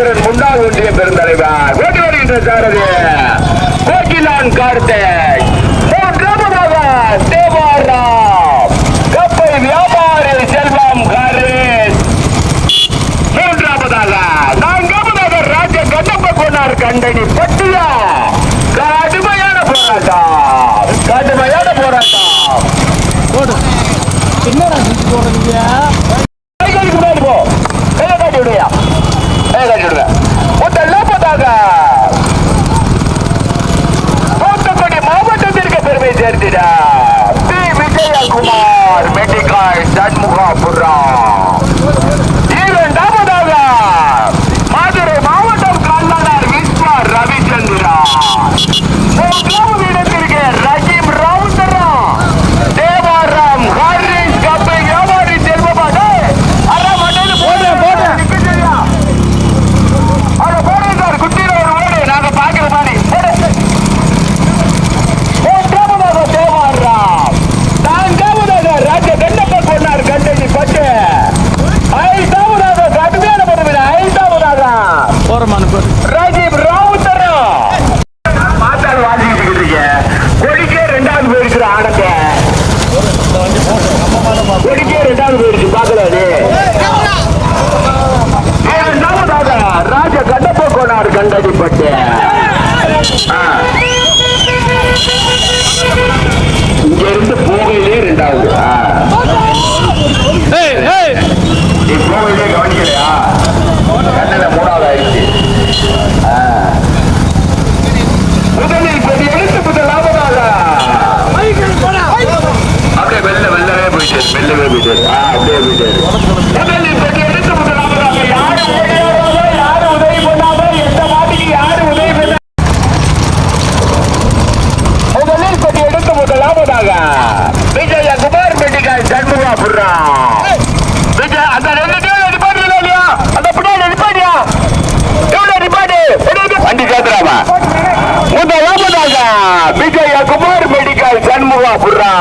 தலைவர் ஓட்டி வருகின்ற சாரதி. கோகிலான் கார்த்திக். மூன்றாவதாக தேவாராம். கப்பை வியாபாரி செல்வம் ஹரிஸ் மூன்றாவதாக நான்காவதாக ராஜ கண்ணப்ப கொண்டார் கண்டனி பட்டியா. கடுமையான போராட்டம். கடுமையான போராட்டம். போடு என்னடா போடுறீங்க. மாவட்டத்திற்கு பெருமை சேர்த்திட இங்க இருந்து போகையிலே ரெண்டாவது நீ போகையிலே கவனிக்கலையா? கண்ணல மூணாவது ஆயிடுச்சு. முதலில் எழுத்து முதலாவதாக அப்படியே வெள்ள வெள்ளவே போயிட்டு வெள்ளவே போயிட்டு ஆ, அப்படியே போயிட்டு விஜயகுமார் மெடிக்கல் சண்முகாபுரா விஜய் அந்த ரெண்டு பேர் நிப்பாட்டியா இல்லையா அந்த பின்னாடி நிப்பாட்டியா எவ்வளவு நிப்பாட்டு வண்டி சேர்த்துறாமா முதலாவதாக Vijayakumar medical Shanmugapura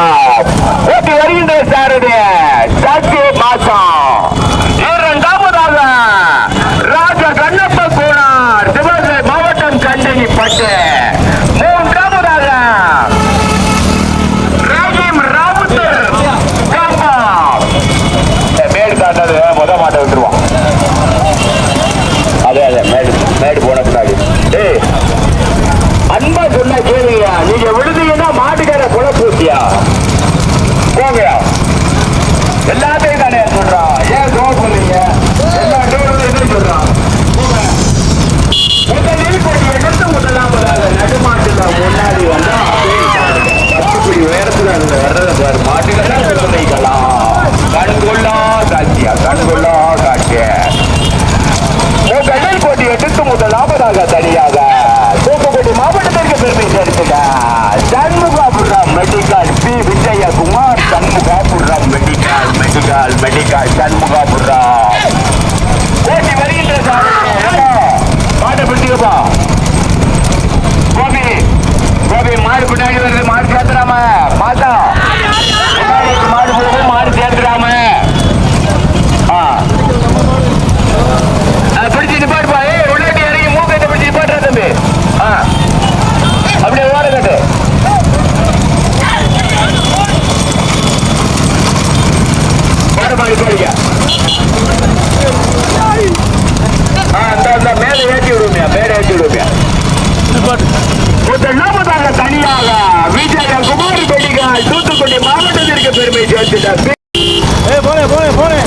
nagigay. Saan mo முதலாவதாக தனியாக விஜயகுமார் பெடிகால் தூத்துக்குடி மாவட்டத்திற்கு பெருமை சேர்த்துட்டார். போனே போனே போனே